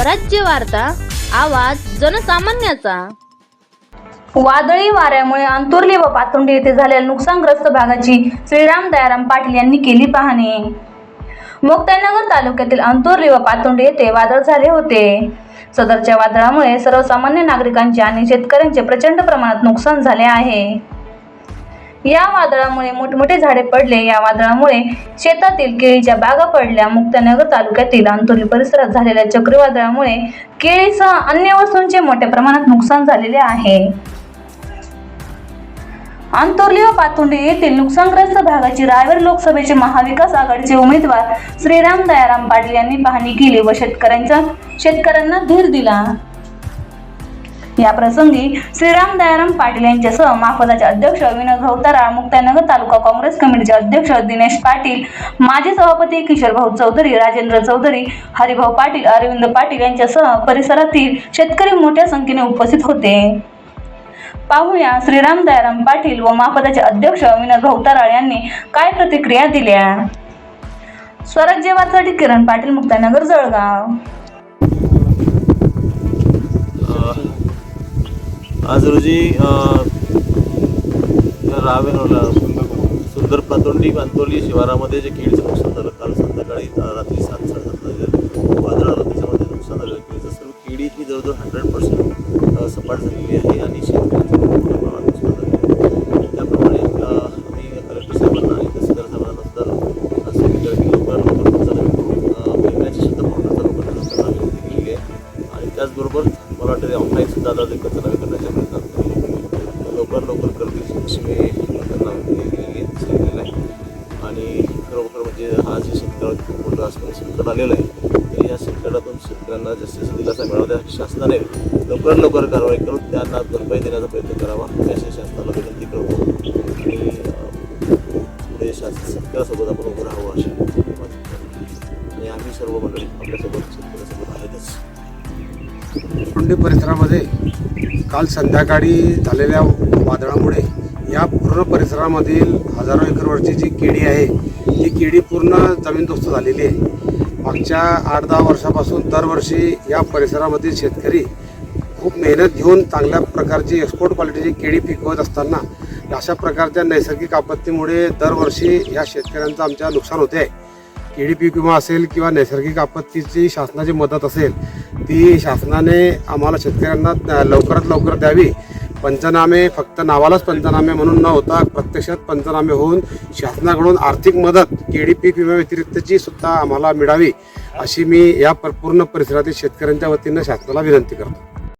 स्वराज्य वार्ता आवाज जनसामान्याचा. वादळी वाऱ्यामुळे अंतुर्ली व पातुंडी येथे झालेल्या नुकसानग्रस्त भागाची श्रीराम दयाराम पाटील यांनी केली पाहणी. मुक्ताईनगर तालुक्यातील अंतुर्ली व पातुंडी येथे वादळ झाले होते. सदरच्या वादळामुळे सर्वसामान्य नागरिकांचे आणि शेतकऱ्यांचे प्रचंड प्रमाणात नुकसान झाले आहे. या वादळामुळे मोठमोठे झाडे पडले. या वादळामुळे शेतातील केळीच्या बागा पडल्या. मुक्तनगर तालुक्यातील अंतोली परिसरात झालेल्या चक्रीवादळामुळे केळीसह अन्य वस्तूंचे मोठ्या प्रमाणात नुकसान झालेले आहे. अंतोर्ली व पातुंडी येथील नुकसानग्रस्त भागाची रायगड लोकसभेचे महाविकास आघाडीचे उमेदवार श्रीराम दयाराम पाटील यांनी पाहणी केली व शेतकऱ्यांचा शेतकऱ्यांना धीर दिला. या प्रसंगी श्रीराम दयाराम पाटील यांच्यासह माफदाचे अध्यक्ष विनोद भाऊतारा मुक्तानगर तालुका काँग्रेस कमिटीचे अध्यक्ष दिनेश पाटील माजी सभापती किशोर भाऊ चौधरी राजेंद्र चौधरी हरिभाऊ पाटील अरविंद पाटील यांच्यासह परिसरातील शेतकरी मोठ्या संख्येने उपस्थित होते. पाहूया श्रीराम दयाराम पाटील व माफदाचे अध्यक्ष विनोद भवताराळ यांनी काय प्रतिक्रिया दिल्या? स्वराज्य वार्तासाठी किरण पाटील मुक्तानगर जळगाव. आज रोजी रावेनोला सुंदर पातोंडी कांतोली शिवारामध्ये जे केळीचं नुकसान झालं काल संध्याकाळी रात्री सात साडेसात वाजे वादळ आलं त्याच्यामध्ये नुकसान झालं. केळीचं सर्व केळी ही जवळजवळ हंड्रेड पर्सेंट सपाट झालेली आहे आणि त्याचबरोबर मला वाटतं ऑनलाईन सुद्धा आता ते करण्याच्या प्रयत्नात लवकर लवकर करतील अशी मी त्यांना सांगितलेलं आहे आणि खरोखर म्हणजे हा जे शेतकऱ्यावर खूप मोठं असं संकट आलेलं आहे तर या संकटातून शेतकऱ्यांना जास्तीत जास्त दिलासा मिळावा त्या शासनाने लवकर लवकर कारवाई करून त्यांना भरपाई देण्याचा प्रयत्न करावा अशी शासनाला विनंती करतो आणि पुढे शासन शेतकऱ्यासोबत आपण उभं राहावं अशी आणि आम्ही सर्व मंडळी आपल्यासोबत शेतकऱ्यासोबत आहेत. कुंडी परिसरामध्ये काल संध्याकाळी झालेल्या वादळामुळे या पूर्ण परिसरामधील हजारो एकरवरची जी केळी आहे ती केळी पूर्ण जमीनदोस्त झालेली आहे. मागच्या आठ दहा वर्षापासून दरवर्षी या परिसरामधील शेतकरी खूप मेहनत घेऊन चांगल्या प्रकारची एक्सपोर्ट क्वालिटीची केळी पिकवत असताना अशा प्रकारच्या नैसर्गिक आपत्तीमुळे दरवर्षी या शेतकऱ्यांचं आमच्या नुकसान होते आहे. पीक विमा असेल किंवा नैसर्गिक आपत्तीची शासनाची मदत असेल ती शासनाने आम्हाला शेतकऱ्यांना लवकरात लवकर द्यावी. पंचनामे फक्त नावालाच पंचनामे म्हणून न होता प्रत्यक्षात पंचनामे होऊन शासनाकडून आर्थिक मदत केडी पीक विमा व्यतिरिक्तची सुद्धा आम्हाला मिळावी अशी मी या पर- पूर्ण परिसरातील शेतकऱ्यांच्या वतीनं शासनाला विनंती करतो.